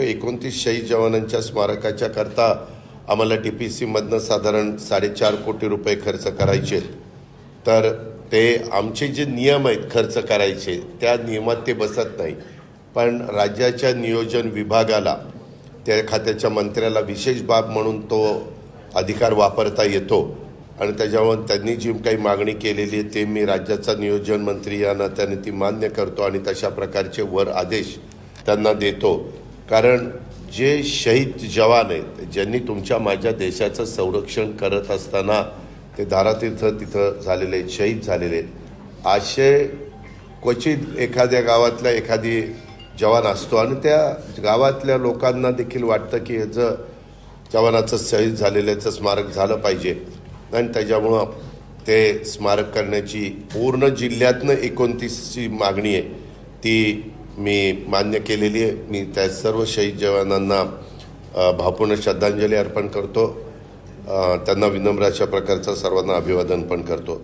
एकोणतीस शहीद जवानांच्या स्मारकाच्या करता आम्हाला डी पी सीमधनं साधारण साडेचार कोटी रुपये खर्च करायचे तर ते आमचे जे नियम आहेत खर्च करायचे त्या नियमात ते बसत नाही. पण राज्याच्या नियोजन विभागाला त्या खात्याच्या मंत्र्याला विशेष बाब म्हणून तो अधिकार वापरता येतो. आणि त्याच्यावर त्यांनी जी काही मागणी केलेली आहे ते मी राज्याचा नियोजन मंत्री या नात्याने ती मान्य करतो आणि तशा प्रकारचे वर आदेश त्यांना देतो. कारण जे शहीद जवान आहेत ज्यांनी तुमच्या माझ्या देशाचं संरक्षण करत असताना ते दारातीर्थ तिथं झालेले आहेत शहीद झालेले आहेत. असे क्वचित एखाद्या गावातला एखादी जवान असतो आणि त्या गावातल्या लोकांना देखील वाटतं की ह्याचं जवानाचं शहीद झालेल्याचं स्मारक झालं पाहिजे. आणि त्याच्यामुळं ते स्मारक करण्याची पूर्ण जिल्ह्यातनं एकोणतीसची मागणी आहे. ती मी मान्य केलेली आहे. मी त्या सर्व शहीद जवानांना भावपूर्ण श्रद्धांजली अर्पण करतो. त्यांना विनम्र अशा प्रकारचं सर्वांना अभिवादन पण करतो.